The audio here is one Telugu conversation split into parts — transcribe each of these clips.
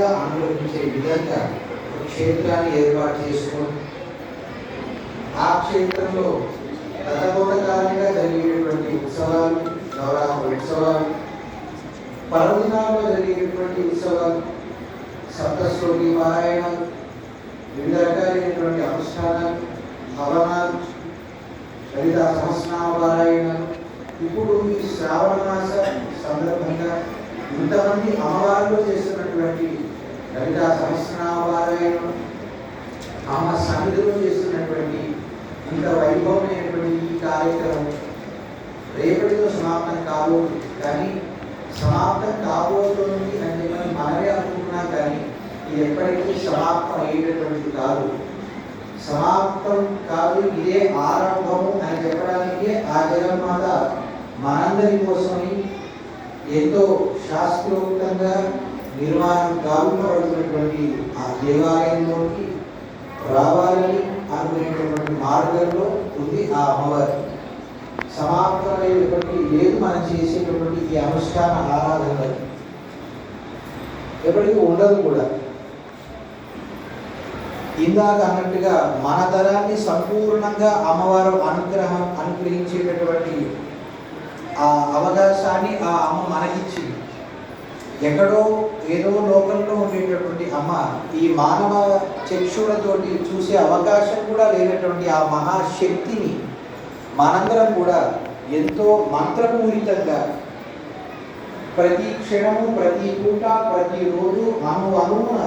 ఆనందంగా అనుభవించే విధంగా క్షేత్రాన్ని ఏర్పాటు చేసుకుని ఆ క్షేత్రంలో గతకోటకాలంగా జరిగేటువంటి ఉత్సవాలు నవరాత్రి ఉత్సవాలు పర్వదినాల్లో జరిగేటువంటి ఉత్సవాలు సప్తశ్లోకి పారాయణాలు వివిధ రకాలైనటువంటి అనుష్ఠానాలు హవనాలు లలిత సహస్రనామ పారాయణాలు. ఇప్పుడు ఈ శ్రావణ మాస సందర్భంగా ఇంతమంది అమ్మవారిలో చేస్తున్నటువంటి లలితా సహస్రనామ పారాయణం సన్నిధిలో చేస్తున్నటువంటి ఇంత వైభవమైనటువంటి ఈ కార్యక్రమం రేపటితో సమాప్తం కాబోతుంది కానీ సమాప్తం కాబోతుంది అని మనం మనమే అనుకున్నా కానీ ఇది ఎప్పటికీ సమాప్తం అయ్యేటటువంటిది కాదు. సమాప్తం కాదు ఇదే ఆరంభము అని చెప్పడానికి ఆ జగన్మాత మనందరి కోసమని ఎంతో శాస్త్రోక్తంగా నిర్మాణం కావింపబడుతున్నటువంటి ఆ దేవాలయంలోకి రావాలని అనుకునేటటువంటి మార్గంలో ఉంది ఆ అమ్మవారి సమాప్తమైనటువంటి లేదు మనం చేసేటటువంటి ఈ అనుష్ఠాన ఆరాధనలు. ఎప్పటికీ ఉండదు కూడా. ఇందాక అన్నట్టుగా మన తరాన్ని సంపూర్ణంగా అమ్మవారు అనుగ్రహం అనుగ్రహించేటటువంటి ఆ అవకాశాన్ని ఆ అమ్మ మనకిచ్చింది. ఎక్కడో ఏదో లోకంలో ఉండేటటువంటి అమ్మ ఈ మానవ చక్షులతోటి చూసే అవకాశం కూడా లేనటువంటి ఆ మహాశక్తిని మనందరం కూడా ఎంతో మంత్రపూరితంగా ప్రతి క్షణము ప్రతి పూట ప్రతిరోజు అను అనువున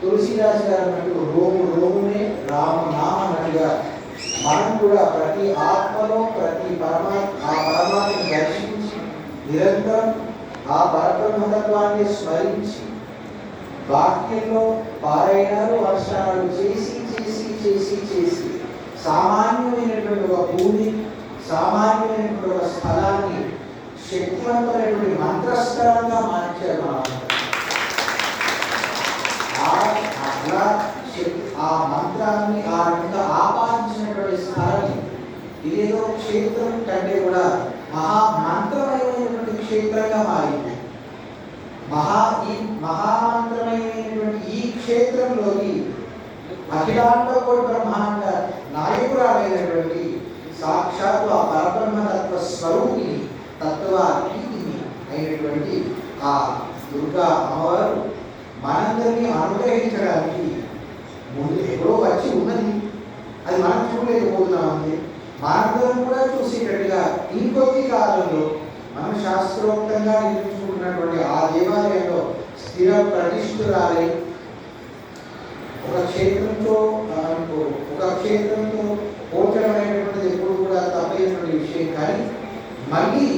తులసిదాస్ గారు అన్నట్టు రోము రోమునే రామనామ అన్నట్టుగా మనం కూడా ప్రతి ఆత్మలో ప్రతి పరమా ఆ పరమాత్మను దర్శించి నిరంతరం ఆ పరబ్రహ్మతత్వాన్ని స్మరించి వాక్యంలో పారాయణాలు వర్షాలు చేసి చేసి చేసి చేసి సామాన్యమైనటువంటి ఒక భూమి సామాన్యమైనటువంటి ఒక స్థలాన్ని శక్తివంతమైనటువంటి మంత్రస్థలంగా మార్చారు మన ఆ- మంత్రాన్ని ఆ విధంగా ఆపాదించినటువంటి స్థలాన్ని ఇదేదో క్షేత్రం కంటే కూడా మహామంత్రమైనటువంటి క్షేత్రంగా మారింది. మహా ఈ మహామంత్రమైనటువంటి ఈ క్షేత్రంలోకి అఖిలాండ కోటి బ్రహ్మాండ నాయకురాలైనటువంటి సాక్షాత్తు ఆ పరబ్రహ్మ తత్వ స్వరూపిణి తత్వాతీతిని అయినటువంటి ఆ దుర్గా అమ్మవారు మనందరినీ అనుగ్రహించడానికి ముందు ఎప్పుడో వచ్చి ఉన్నది. అది మనం చూడలేకపోతున్నామండి. మనందరం కూడా చూసేటట్టుగా ఇంకొద్ది కాలంలో మనం శాస్త్రోక్తంగా ఉన్నటువంటి ఆ దేవాలయంలో స్థిర ప్రతిష్ఠురాలై ఒక క్షేత్రంతో ఒక క్షేత్రంతో పోల్చడమైనటువంటిది ఎప్పుడు కూడా తప్పైనటువంటి విషయం కానీ మళ్ళీ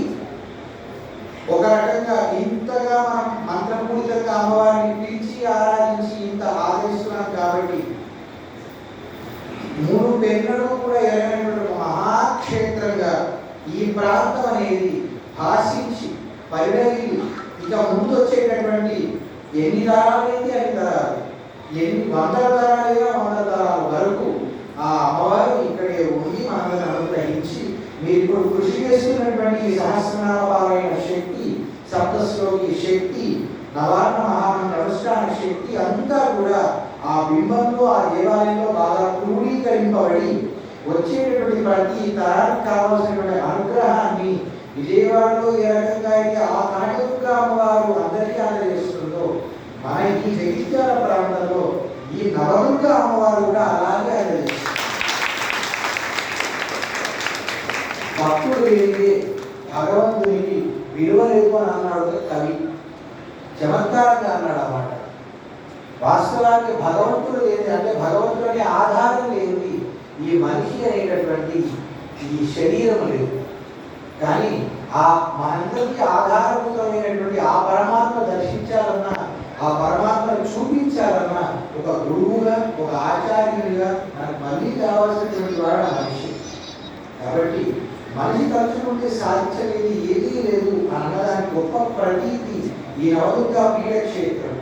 ఒక రకంగా ఇంతగా మనం మంత్రపూరితంగా అమ్మవారిని పిలిచి ఆరాధించి ఇంత ఆదరిస్తున్నాం కాబట్టి మూడు పెన్నడు కూడా ఎరగనటువంటి మహాక్షేత్రంగా ఈ ప్రాంతం అనేది భాషించి పరిణమి ఇక ముందు వచ్చేటటువంటి ఎన్ని తరాలైతే అన్ని దారాలు. ఎన్ని వందల తరాలైనా వందల దారాల వరకు ఆ అమ్మవారు ఇక్కడే ఉండి మనల్ని అనుగ్రహించి మీరు ఇప్పుడు కృషి చేస్తున్నటువంటి సహస్రనామాలైన శక్తి సప్తశ్లోకి శక్తి నవార్ణ మహామంత్ర అనుష్ఠాన శక్తి అంతా కూడా ఆ బింబంలో ఆ దేవాలయంలో బాగా క్రూడీకరింపబడి వచ్చేటటువంటి ప్రతి తరానికి కావాల్సినటువంటి అనుగ్రహాన్ని విజయవాడలో ఏ రకంగా అయితే ఆ కాటక అమ్మవారు అందరికీ ఆదరిస్తుందో మన ఈ జగిత్యాల ప్రాంతంలో ఈ నవదుర్గ అమ్మవారు కూడా అలాగే ఆదరిస్తుంది భక్తుడు లేనిదే భగవంతునికి విలువ లేదు అని అన్నాడు కవి. చమత్కారంగా అన్నాడు అన్నమాట వాస్తవానికి భగవంతుడు లేని అంటే భగవంతుడు అనే ఆధారం లేని ఈ మనిషి అనేటటువంటి ఈ శరీరం లేదు. కానీ ఆ మనందరికీ ఆధారభూతమైనటువంటి ఆ పరమాత్మ దర్శించాలన్నా ఆ పరమాత్మను చూపించాలన్నా ఒక గురువుగా ఒక ఆచార్యుడిగా మనకు మళ్ళీ కావాల్సినటువంటి వాడు మనిషి. కాబట్టి మనిషి తలుచుకుంటే సాధించలేది ఏదీ లేదు అన్నదానికి గొప్ప ప్రతీతి ఈ నవదుర్గా పీఠక్షేత్రం.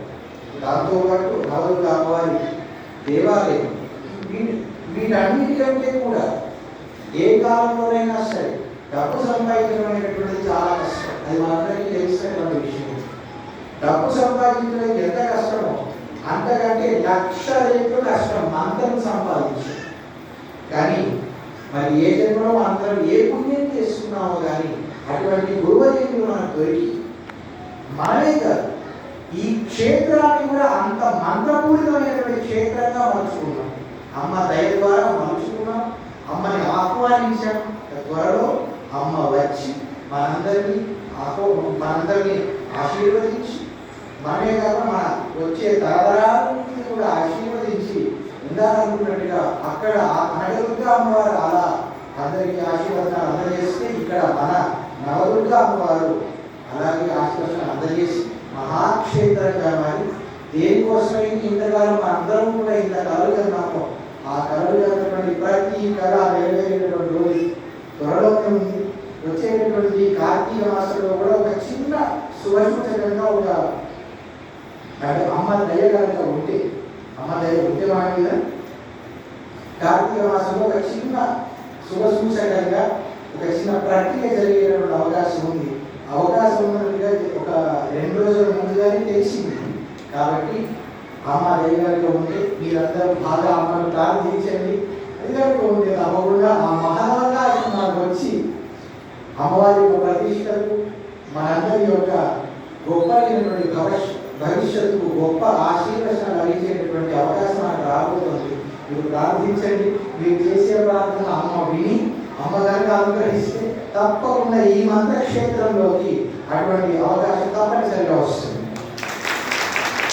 దాంతోపాటు నవదుర్గా అమ్మవారి దేవాలయం. వీ- వీటన్నిటికంటే కూడా ఏ కాలంలోనైనా సరే డబ్బు సంపాదించడం అనేటువంటిది చాలా కష్టం. అది మనందరికీ తెలిసినటువంటి విషయం డబ్బు సంపాదించడం ఎంత కష్టమో లక్ష రేట్లు కష్టం మంత్రం సంపాదించడం కానీ మరి ఏ జన్మలో మంత్రం ఏ పుణ్యం చేసుకున్నామో కానీ అటువంటి గురువరేణులు మనకు దొరికి మనమే కాదు ఈ క్షేత్రాన్ని కూడా అంత మంత్రపూరితమైనటువంటి క్షేత్రంగా మలుచుకున్నాం. అమ్మ దయ ద్వారా మలుచుకున్నాం. అమ్మని ఆహ్వానించాం. త్వరలో అమ్మ వచ్చి మనందరినీ ఆహ్వా మనందరినీ ఆశీర్వదించి. మనమే కాక మన వచ్చే తరతరాలని కూడా ఆశీర్వదించి ఉండాలనుకున్నట్టుగా అక్కడ నడదుర్గా అమ్మవారు అలా అందరికీ ఆశీర్వదనాలు అందజేస్తే ఇక్కడ మన నవదుర్గా అమ్మవారు అలాగే ఆశీర్వదనాలు అందజేసి మహాక్షేత్రంగా మారి దేనికోసమే ఇంతకాలం అందరం కూడా ఇంత కలలుగా కన్నామో ఆ కలలుగా ప్రతి కళ నెరవేరేటటువంటి రోజు ఉంది. వచ్చేటటువంటి కార్తీక మాసంలో కూడా ఒక చిన్న శుభసూచకంగా ఒక అంటే అమ్మ దయ కనుక ఉంటే అమ్మ దయ ఉంటే మా మీద కార్తీక మాసంలో ఒక చిన్న శుభసూచకంగా ఒక చిన్న ప్రక్రియ జరిగేటువంటి అవకాశం ఉంది. అవకాశం ఉన్నట్టుగా ఒక రెండు రోజుల ముందుగానే తెలిసింది. కాబట్టి అమ్మ దైవానికి ఉంటే మీరందరూ బాగా అమ్మను ప్రార్థించండి. అది ఉంటే తప్పకుండా ఆ మహా అమ్మవారి యొక్క ప్రతిష్టకు మనందరి యొక్క గొప్పలైనటువంటి భవిష్య భవిష్యత్తుకు గొప్ప ఆశీర్వచనం లభించేటటువంటి అవకాశం మనకు రాబోతుంది. మీరు ప్రార్థించండి. మీరు చేసే ప్రార్థన అమ్మ విని అమ్మగారికి అనుగ్రహిస్తే తప్పకుండా ఈ మంత్రక్షేత్రంలోకి అటువంటి అవకాశం తప్పనిసరిగా వస్తుంది.